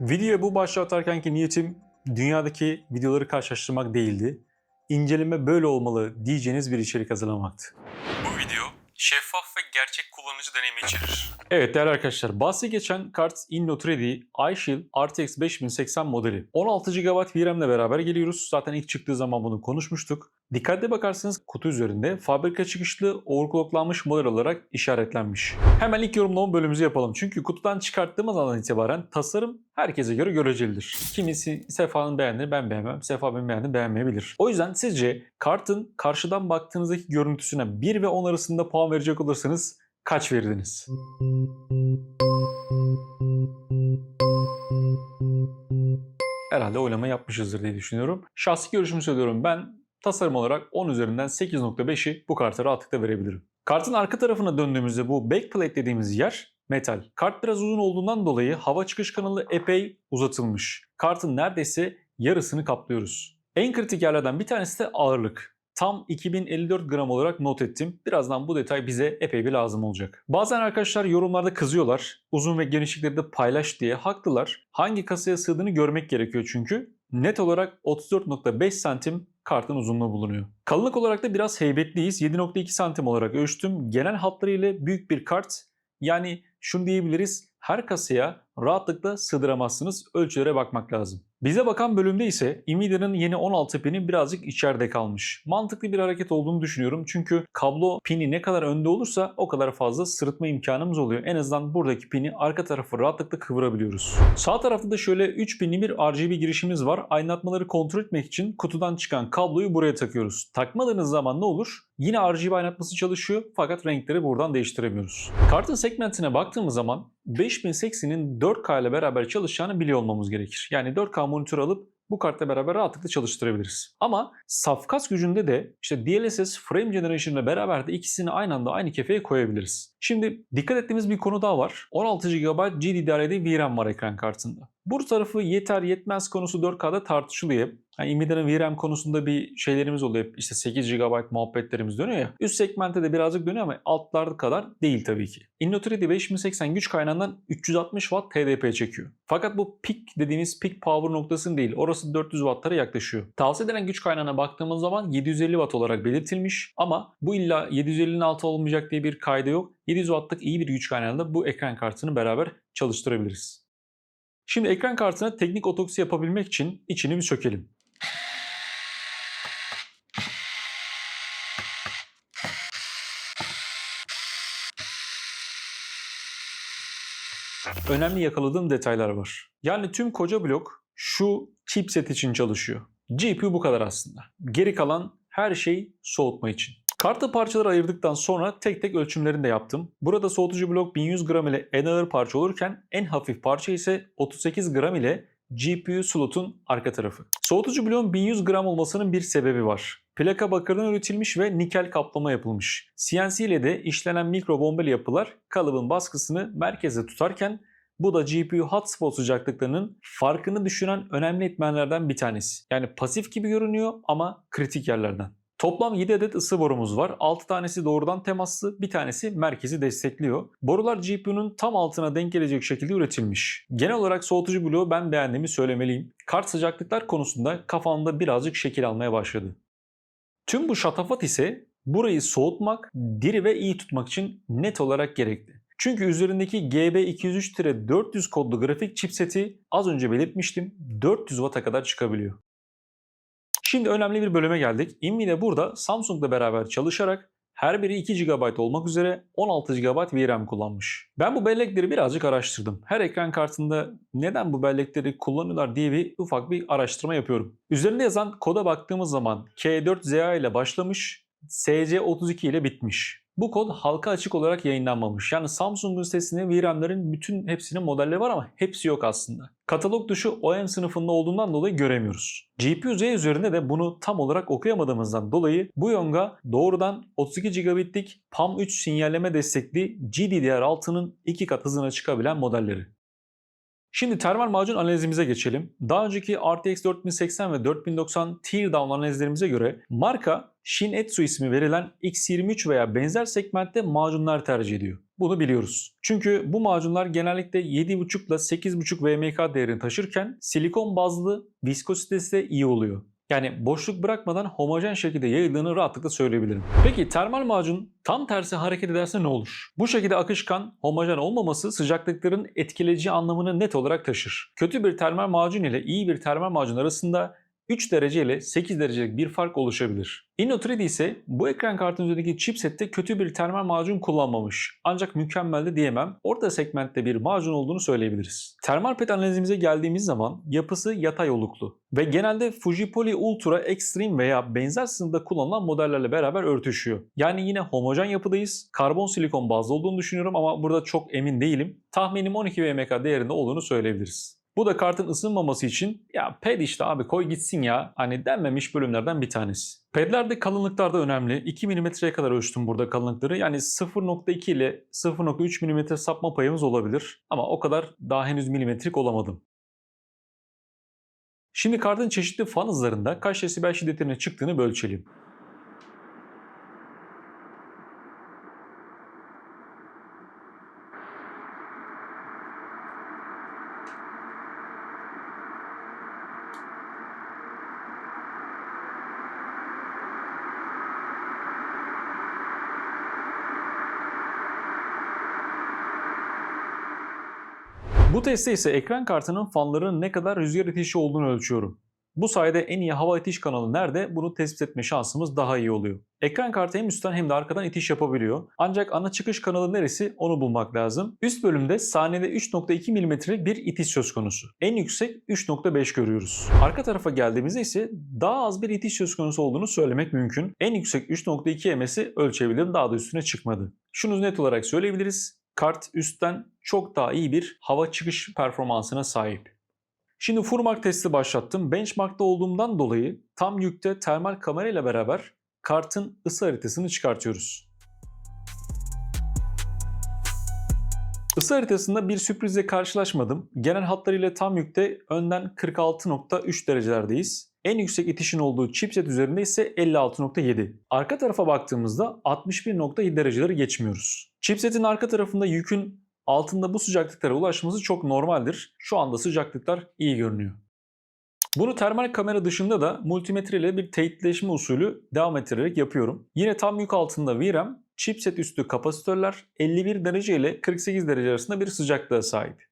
Videoya bu başlığı atarkenki niyetim dünyadaki videoları karşılaştırmak değildi. İnceleme böyle olmalı diyeceğiniz bir içerik hazırlamaktı. Bu video şeffaf ve gerçek kullanıcı deneyimi içerir. Evet değerli arkadaşlar bahsi geçen kart Ready iShield RTX 5080 modeli. 16 GB VRAM ile beraber geliyoruz. Zaten ilk çıktığı zaman bunu konuşmuştuk. Dikkatli bakarsanız kutu üzerinde fabrika çıkışlı overclocklanmış model olarak işaretlenmiş. Hemen ilk yorumlama bölümümüzü yapalım. Çünkü kutudan çıkarttığımız andan itibaren tasarım herkese göre görecelidir. Kimisi Sefa'nın beğendiğini ben beğenmem, Sefa benim beğendiğini beğenmeyebilir. O yüzden sizce kartın karşıdan baktığınızdaki görüntüsüne 1 ve 10 arasında puan verecek olursanız kaç verirdiniz? Herhalde oylama yapmışızdır diye düşünüyorum. Şahsi görüşümü söylüyorum ben tasarım olarak 10 üzerinden 8.5'i bu karta rahatlıkla verebilirim. Kartın arka tarafına döndüğümüzde bu backplate dediğimiz yer metal. Kart biraz uzun olduğundan dolayı hava çıkış kanalı epey uzatılmış. Kartın neredeyse yarısını kaplıyoruz. En kritik yerlerden bir tanesi de ağırlık. Tam 2054 gram olarak not ettim. Birazdan bu detay bize epey bir lazım olacak. Bazen arkadaşlar yorumlarda kızıyorlar. Uzun ve genişlikleri de paylaş diye. Haklılar. Hangi kasaya sığdığını görmek gerekiyor çünkü. Net olarak 34.5 santim kartın uzunluğu bulunuyor. Kalınlık olarak da biraz heybetliyiz. 7.2 santim olarak ölçtüm. Genel hatlarıyla büyük bir kart. Yani şunu diyebiliriz. Her kasaya rahatlıkla sığdıramazsınız. Ölçülere bakmak lazım. Bize bakan bölümde ise Nvidia'nın yeni 16 pini birazcık içeride kalmış. Mantıklı bir hareket olduğunu düşünüyorum. Çünkü kablo pini ne kadar önde olursa o kadar fazla sırıtma imkanımız oluyor. En azından buradaki pini arka tarafı rahatlıkla kıvırabiliyoruz. Sağ tarafta da şöyle 3 pinli bir RGB girişimiz var. Aydınlatmaları kontrol etmek için kutudan çıkan kabloyu buraya takıyoruz. Takmadığınız zaman ne olur? Yine RGB aydınlatması çalışıyor fakat renkleri buradan değiştiremiyoruz. Kartın segmentine baktığımız zaman 5080'in 4K ile beraber çalışacağını biliyor olmamız gerekir. Yani 4K monitör alıp bu kartla beraber rahatlıkla çalıştırabiliriz. Ama saf kas gücünde de işte DLSS Frame Generation ile beraber de ikisini aynı anda aynı kefeye koyabiliriz. Şimdi dikkat ettiğimiz bir konu daha var. 16 GB GDDR5 VRAM var ekran kartında. Bu tarafı yeter yetmez konusu 4K'da tartışılıyor. Yani Nvidia'nın VRAM konusunda bir şeylerimiz oluyor. İşte 8 GB muhabbetlerimiz dönüyor ya. Üst segmentte de birazcık dönüyor ama altlarda kadar değil tabii ki. Innote Ready 5080 güç kaynağından 360 Watt TDP çekiyor. Fakat bu peak dediğimiz peak power noktasının değil. Orası 400 Watt'lara yaklaşıyor. Tavsiye edilen güç kaynağına baktığımız zaman 750 Watt olarak belirtilmiş ama bu illa 750'nin altı olmayacak diye bir kaydı yok. 700 Watt'lık iyi bir güç kaynağında bu ekran kartını beraber çalıştırabiliriz. Şimdi ekran kartına teknik otopsi yapabilmek için içini bir sökelim. Önemli yakaladığım detaylar var. Yani tüm koca blok şu chipset için çalışıyor. GPU bu kadar aslında. Geri kalan her şey soğutma için. Kartı parçalara ayırdıktan sonra tek tek ölçümlerini de yaptım. Burada soğutucu blok 1100 gram ile en ağır parça olurken en hafif parça ise 38 gram ile GPU slotun arka tarafı. Soğutucu bloğun 1100 gram olmasının bir sebebi var. Plaka bakırdan üretilmiş ve nikel kaplama yapılmış. CNC ile de işlenen mikro bombeli yapılar kalıbın baskısını merkeze tutarken bu da GPU hotspot sıcaklıklarının farkını düşüren önemli etmenlerden bir tanesi. Yani pasif gibi görünüyor ama kritik yerlerden. Toplam 7 adet ısı borumuz var. 6 tanesi doğrudan temaslı, bir tanesi merkezi destekliyor. Borular GPU'nun tam altına denk gelecek şekilde üretilmiş. Genel olarak soğutucu bloğu ben beğendiğimi söylemeliyim. Kart sıcaklıklar konusunda kafamda birazcık şekil almaya başladı. Tüm bu şatafat ise burayı soğutmak, diri ve iyi tutmak için net olarak gerekli. Çünkü üzerindeki GB203-400 kodlu grafik chipseti az önce belirtmiştim 400 Watt'a kadar çıkabiliyor. Şimdi önemli bir bölüme geldik. Nvidia burada Samsung'la beraber çalışarak her biri 2 GB olmak üzere 16 GB VRAM kullanmış. Ben bu bellekleri birazcık araştırdım. Her ekran kartında neden bu bellekleri kullanıyorlar diye bir ufak bir araştırma yapıyorum. Üzerinde yazan koda baktığımız zaman K4ZA ile başlamış, SC32 ile bitmiş. Bu kod halka açık olarak yayınlanmamış. Yani Samsung'un sitesinde VRAM'lerin bütün hepsinin modelleri var ama hepsi yok aslında. Katalog dışı OEM sınıfında olduğundan dolayı göremiyoruz. GPU Z üzerinde de bunu tam olarak okuyamadığımızdan dolayı bu yonga doğrudan 32 gigabitlik PAM3 sinyalleme destekli GDDR6'nın iki kat hızına çıkabilen modelleri. Şimdi termal macun analizimize geçelim. Daha önceki RTX 4080 ve 4090 teardown analizlerimize göre marka Shin-Etsu ismi verilen X23 veya benzer segmentte macunlar tercih ediyor. Bunu biliyoruz. Çünkü bu macunlar genellikle 7.5 ile 8.5 VMK değerini taşırken silikon bazlı viskozitesi de iyi oluyor. Yani boşluk bırakmadan homojen şekilde yayıldığını rahatlıkla söyleyebilirim. Peki termal macun tam tersi hareket ederse ne olur? Bu şekilde akışkan, homojen olmaması sıcaklıkların etkileyici anlamını net olarak taşır. Kötü bir termal macun ile iyi bir termal macun arasında 3 derece ile 8 derecelik bir fark oluşabilir. Inno3D ise bu ekran kartının üzerindeki chipsette kötü bir termal macun kullanmamış. Ancak mükemmel de diyemem. Orta segmentte bir macun olduğunu söyleyebiliriz. Termal pet analizimize geldiğimiz zaman yapısı yatay oluklu ve genelde Fujipoly Ultra Extreme veya benzer sınıfta kullanılan modellerle beraber örtüşüyor. Yani yine homojen yapıdayız. Karbon silikon bazlı olduğunu düşünüyorum ama burada çok emin değilim. Tahminim 12 VMK değerinde olduğunu söyleyebiliriz. Bu da kartın ısınmaması için ya ped işte abi koy gitsin ya hani denmemiş bölümlerden bir tanesi. Pedler de kalınlıklar önemli. 2 mm'ye kadar ölçtüm burada kalınlıkları. Yani 0.2 ile 0.3 mm sapma payımız olabilir. Ama o kadar daha henüz milimetrik olamadım. Şimdi kartın çeşitli fan hızlarında kaç desibel şiddetine çıktığını ölçelim. Bu testte ise ekran kartının fanlarının ne kadar rüzgar itişi olduğunu ölçüyorum. Bu sayede en iyi hava itiş kanalı nerede bunu tespit etme şansımız daha iyi oluyor. Ekran kartı hem üstten hem de arkadan itiş yapabiliyor. Ancak ana çıkış kanalı neresi onu bulmak lazım. Üst bölümde saniyede 3.2 mm'lik bir itiş söz konusu. En yüksek 3.5 görüyoruz. Arka tarafa geldiğimizde ise daha az bir itiş söz konusu olduğunu söylemek mümkün. En yüksek 3.2 MS'i ölçebilirim daha da üstüne çıkmadı. Şunu net olarak söyleyebiliriz. Kart üstten çok daha iyi bir hava çıkış performansına sahip. Şimdi Furmark testi başlattım. Benchmark'ta olduğumdan dolayı tam yükte termal kamera ile beraber kartın ısı haritasını çıkartıyoruz. Isı haritasında bir sürprizle karşılaşmadım. Genel hatlarıyla tam yükte önden 46.3 derecelerdeyiz. En yüksek itişin olduğu chipset üzerinde ise 56.7. Arka tarafa baktığımızda 61.7 dereceleri geçmiyoruz. Chipsetin arka tarafında yükün altında bu sıcaklıklara ulaşması çok normaldir. Şu anda sıcaklıklar iyi görünüyor. Bunu termal kamera dışında da multimetre ile bir teyitleşme usulü devam ettirerek yapıyorum. Yine tam yük altında VRAM, chipset üstü kapasitörler 51 derece ile 48 derece arasında bir sıcaklığa sahip.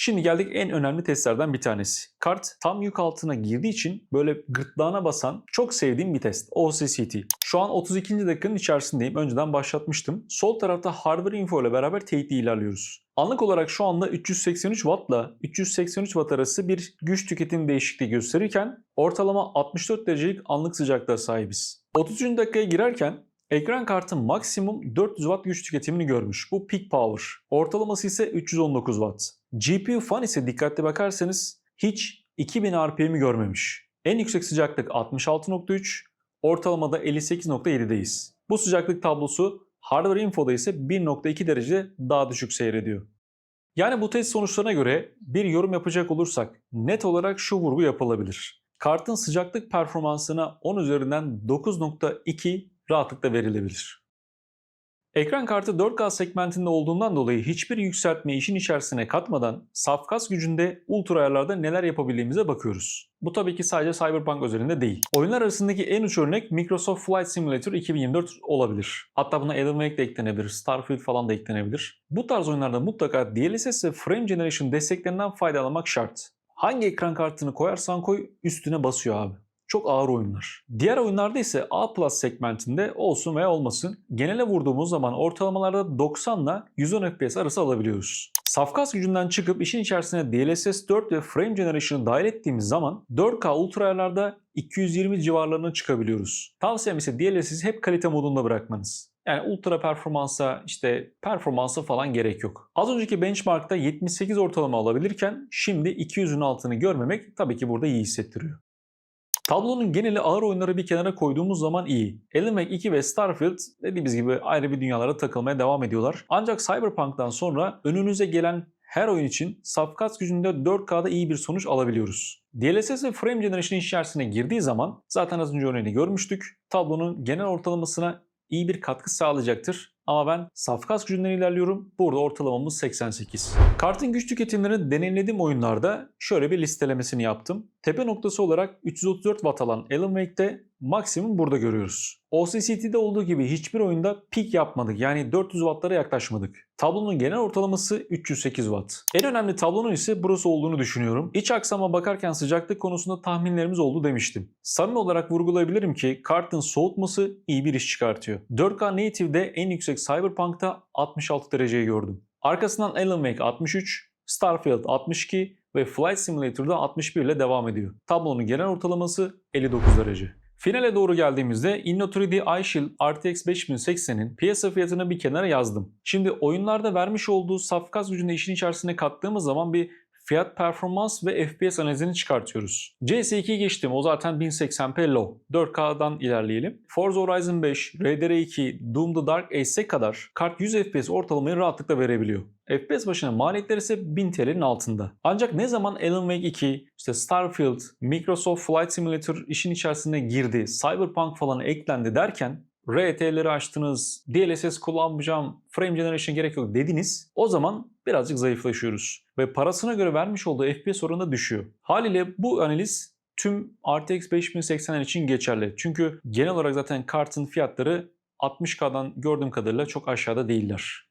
Şimdi geldik en önemli testlerden bir tanesi. Kart tam yük altına girdiği için böyle gırtlağına basan çok sevdiğim bir test. OCCT. Şu an 32. dakikanın içerisindeyim. Önceden başlatmıştım. Sol tarafta hardware info ile beraber teyitli ilerliyoruz. Anlık olarak şu anda 383 Watt ile 383 Watt arası bir güç tüketim değişikliği gösterirken ortalama 64 derecelik anlık sıcaklığa sahibiz. 33. dakikaya girerken Ekran kartı maksimum 400 Watt güç tüketimini görmüş. Bu peak power. Ortalaması ise 319 Watt. GPU fan ise dikkatli bakarsanız hiç 2000 RPM'i görmemiş. En yüksek sıcaklık 66.3, ortalamada 58.7'deyiz. Bu sıcaklık tablosu Hardware Info'da ise 1.2 derece daha düşük seyrediyor. Yani bu test sonuçlarına göre bir yorum yapacak olursak net olarak şu vurgu yapılabilir. Kartın sıcaklık performansına 10 üzerinden 9.2 rahatlıkla verilebilir. Ekran kartı 4K segmentinde olduğundan dolayı hiçbir yükseltme işin içerisine katmadan saf kas gücünde ultra ayarlarda neler yapabildiğimize bakıyoruz. Bu tabii ki sadece Cyberpunk özelinde değil. Oyunlar arasındaki en uç örnek Microsoft Flight Simulator 2024 olabilir. Hatta buna Alan Wake de eklenebilir, Starfield falan da eklenebilir. Bu tarz oyunlarda mutlaka DLSS ve Frame Generation desteklerinden faydalanmak şart. Hangi ekran kartını koyarsan koy üstüne basıyor abi çok ağır oyunlar. Diğer oyunlarda ise A Plus segmentinde olsun veya olmasın genele vurduğumuz zaman ortalamalarda 90 ile 110 FPS arası alabiliyoruz. Safkas gücünden çıkıp işin içerisine DLSS 4 ve Frame Generation'ı dahil ettiğimiz zaman 4K ultra ayarlarda 220 civarlarına çıkabiliyoruz. Tavsiyem ise DLSS'i hep kalite modunda bırakmanız. Yani ultra performansa işte performansa falan gerek yok. Az önceki benchmarkta 78 ortalama alabilirken şimdi 200'ün altını görmemek tabii ki burada iyi hissettiriyor. Tablonun geneli ağır oyunları bir kenara koyduğumuz zaman iyi. Alan Wake 2 ve Starfield dediğimiz gibi ayrı bir dünyalara takılmaya devam ediyorlar. Ancak Cyberpunk'tan sonra önünüze gelen her oyun için safkas gücünde 4K'da iyi bir sonuç alabiliyoruz. DLSS ve Frame Generation içerisine girdiği zaman zaten az önce örneğini görmüştük. Tablonun genel ortalamasına iyi bir katkı sağlayacaktır. Ama ben safkas gücünden ilerliyorum. Burada ortalamamız 88. Kartın güç tüketimlerini deneyimlediğim oyunlarda şöyle bir listelemesini yaptım. Tepe noktası olarak 334 Watt alan Alan Wake'de maksimum burada görüyoruz. OCCT'de olduğu gibi hiçbir oyunda pik yapmadık. Yani 400 Watt'lara yaklaşmadık. Tablonun genel ortalaması 308 Watt. En önemli tablonun ise burası olduğunu düşünüyorum. İç aksama bakarken sıcaklık konusunda tahminlerimiz oldu demiştim. Samimi olarak vurgulayabilirim ki kartın soğutması iyi bir iş çıkartıyor. 4K Native'de en yüksek Cyberpunk'ta 66 dereceyi gördüm. Arkasından Alan Wake 63, Starfield 62 ve Flight Simulator'da 61 ile devam ediyor. Tablonun genel ortalaması 59 derece. Finale doğru geldiğimizde Inno 3D iShield RTX 5080'in piyasa fiyatını bir kenara yazdım. Şimdi oyunlarda vermiş olduğu safkas gücünü işin içerisine kattığımız zaman bir fiyat performans ve FPS analizini çıkartıyoruz. CS2'yi geçtim o zaten 1080p low. 4K'dan ilerleyelim. Forza Horizon 5, RDR2, Doom the Dark Ace'e kadar kart 100 FPS ortalamayı rahatlıkla verebiliyor. FPS başına maliyetler ise 1000 TL'nin altında. Ancak ne zaman Alan Wake 2, işte Starfield, Microsoft Flight Simulator işin içerisine girdi, Cyberpunk falan eklendi derken RT'leri açtınız, DLSS kullanmayacağım, frame generation gerek yok dediniz. O zaman birazcık zayıflaşıyoruz. Ve parasına göre vermiş olduğu FPS oranı da düşüyor. Haliyle bu analiz tüm RTX 5080'ler için geçerli. Çünkü genel olarak zaten kartın fiyatları 60K'dan gördüğüm kadarıyla çok aşağıda değiller.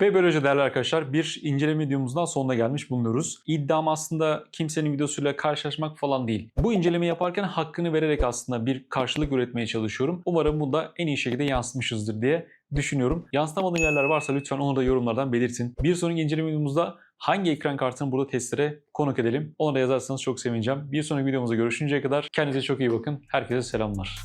Ve böylece değerli arkadaşlar bir inceleme videomuzdan sonuna gelmiş bulunuyoruz. İddiam aslında kimsenin videosuyla karşılaşmak falan değil. Bu inceleme yaparken hakkını vererek aslında bir karşılık üretmeye çalışıyorum. Umarım bu da en iyi şekilde yansıtmışızdır diye düşünüyorum. Yansıtamadığım yerler varsa lütfen onu da yorumlardan belirtin. Bir sonraki inceleme videomuzda hangi ekran kartını burada testlere konuk edelim? Onu da yazarsanız çok sevineceğim. Bir sonraki videomuzda görüşünceye kadar kendinize çok iyi bakın. Herkese selamlar.